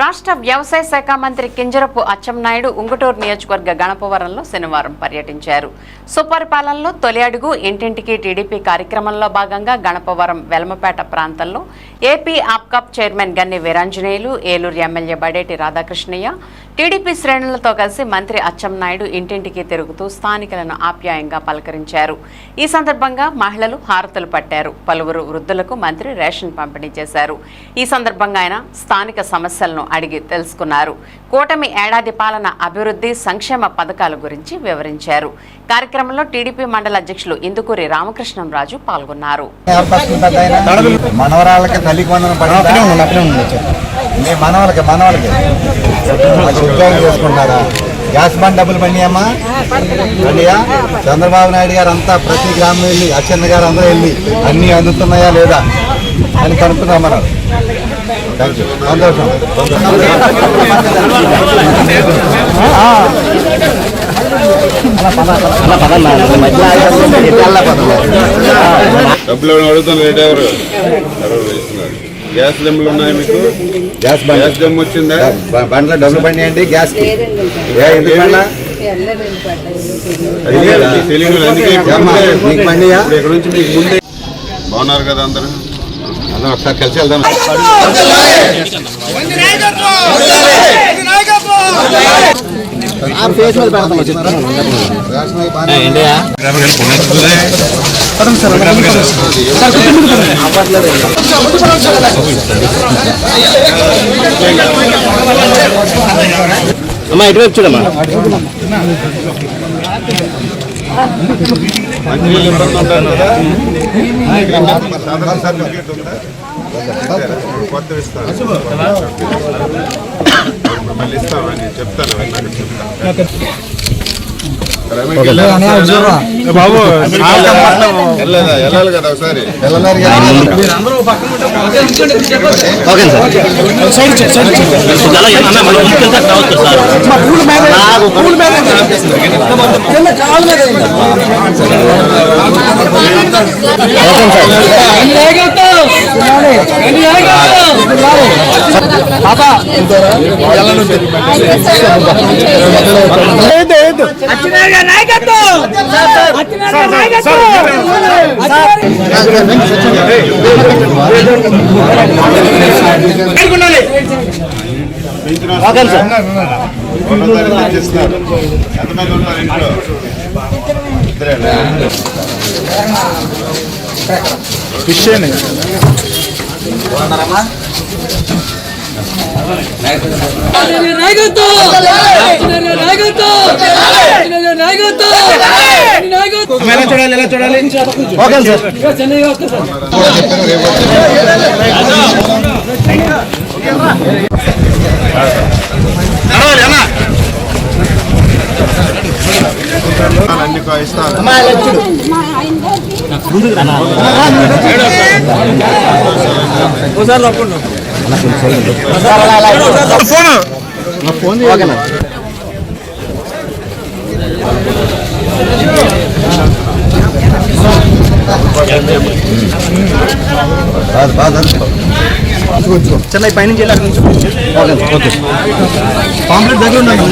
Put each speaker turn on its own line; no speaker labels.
రాష్ట్ర వ్యవసాయ శాఖ మంత్రి కింజరపు అచ్చెన్నాయుడు ఉంగుటూరు నియోజకవర్గ గణపవరంలో శనివారం పర్యటించారు. సుపరిపాలనలో తొలి అడుగు ఇంటింటికి టీడీపీ కార్యక్రమంలో భాగంగా గణపవరం వెలమపేట ప్రాంతంలో AP Apcop chairman Ganni Veeranjaneyulu Eluru MLA Badeti Radhakrishnaiah TDP శ్రేణులతో కలిసి మంత్రి అచ్చెన్నాయుడు ఇంటింటికి తిరుగుతూ స్థానికులను ఆప్యాయంగా పలకరించారు. ఈ సందర్భంగా మహిళలు హారతులు పట్టారు. పలువురు వృద్ధులకు మంత్రి రేషన్ పంపిణీ చేశారు. ఈ సందర్భంగా ఆయన స్థానిక సమస్యలను అడిగి తెలుసుకున్నారు. కూటమి ఏడాది పాలన అభివృద్ధి సంక్షేమ పథకాల గురించి వివరించారు. కార్యక్రమంలో టీడీపీ మండల అధ్యక్షులు ఇందుకూరి రామకృష్ణంరాజు పాల్గొన్నారు.
మీ మనవలకి మనవలకి. ఉద్యోగం చేసుకుంటారా? గ్యాస్ బండ్ డబ్బులు పండియమ్మా పండియా చంద్రబాబు నాయుడు గారు అంతా ప్రతి గ్రామం వెళ్ళి అచ్చెన్న గారు అందరూ వెళ్ళి అన్నీ అందుతున్నాయా లేదా అని కనుక్కుందాం మనం. థ్యాంక్ యూ సంతోషం.
డబ్బులు ఏమైనా గ్యాస్ దమ్ములు ఉన్నాయి మీకు?
గ్యాస్ బండ్
గ్యాస్ దమ్ము వచ్చిందా?
బండ్లో డబ్బులు గ్యాస్
నుంచి మీకు ముందే? బాగున్నారు కదా అందరూ?
అందరం ఒకసారి కలిసి వెళ్దాం. రేషన్ అయి పెడతాం
అమ్మా ఇటువైపు చూడమ్మా.
సాధారణ కొత్త ఇస్తాను మళ్ళీ ఇస్తామని చెప్తాను
బాబు
వెళ్ళలేదా వెళ్ళాలి కదా ఒకసారి.
వెళ్ళన్నారు కదా.
ఓకే. సార్.
ఎంతమంది ఉంటారు ఇంట్లో
సార్.
అన్ని ఇస్తాను
ఓకేనా
బాధ బాధ
చెన్నై పైనుంచి వెళ్ళి అక్కడి ఓకే పాంప్లెట్ దగ్గర ఉన్నాను